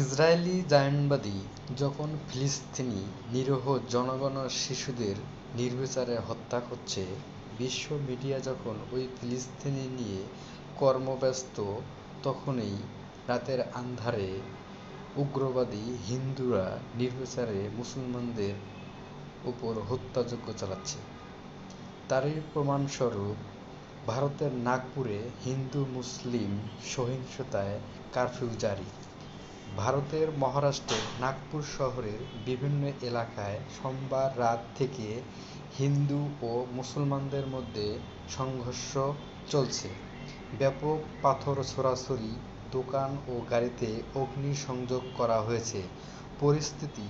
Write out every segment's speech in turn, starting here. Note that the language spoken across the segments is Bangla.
ইসরায়েলি জায়নবাদী যখন ফিলিস্তিনি নিরীহ জনগণ আর শিশুদের নির্বিচারে হত্যা করছে, বিশ্ব মিডিয়া যখন ওই ফিলিস্তিনি নিয়ে কর্মব্যস্ত, তখনই রাতের আঁধারে উগ্রবাদী হিন্দুরা নির্বিচারে মুসলমানদের উপর হত্যাযজ্ঞ চালাচ্ছে। তারই প্রমাণস্বরূপ, ভারতের নাগপুরে হিন্দু মুসলিম সহিংসতায় কারফিউ জারি। ভারতের মহারাষ্ট্রের নাগপুর শহরের বিভিন্ন এলাকায় সোমবার রাত থেকে হিন্দু ও মুসলমানদের মধ্যে সংঘর্ষ চলছে। ব্যাপক পাথর ছোড়াছুড়ি দোকান ও গাড়িতে অগ্নিসংযোগ করা হয়েছে। পরিস্থিতি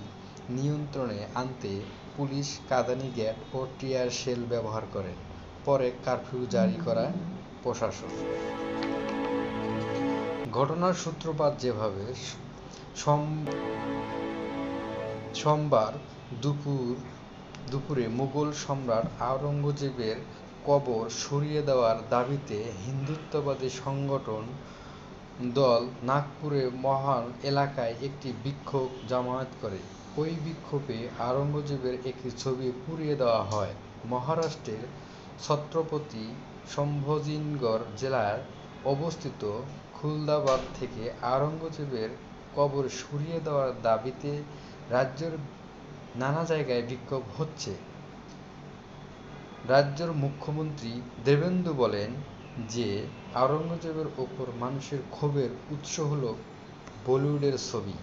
নিয়ন্ত্রণে আনতে পুলিশ কাঁদানে গ্যাস ও টিয়ার শেল ব্যবহার করে। পরে কারফিউ জারি করে প্রশাসন। ঘটনার সূত্রপাত যেভাবে সোমবার দুপুর, দুপুরে মুঘল সম্রাট আওরঙ্গজেবের কবর সরিয়ে দেওয়ার দাবিতে হিন্দুত্ববাদী সংগঠন দল নাগপুরের মহাল এলাকায় একটি বিক্ষোভ জামায়াত করে। ওই বিক্ষোভে আওরঙ্গজেবের একটি ছবি পুড়িয়ে দেওয়া হয়। মহারাষ্ট্রের ছত্রপতি সম্ভাজিনগর জেলায় অবস্থিত খুলদাবাদ থেকে আওরঙ্গজেবের কবর সরিয়ে দেওয়ার দাবিতে রাজ্যের নানা জায়গায় বিক্ষোভ হচ্ছে। রাজ্যের মুখ্যমন্ত্রী দেবেন্দু বলেন যে, আওরঙ্গজেবের ওপর মানুষের ক্ষোভের উৎস হল বলিউডের ছবি।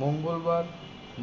মঙ্গলবার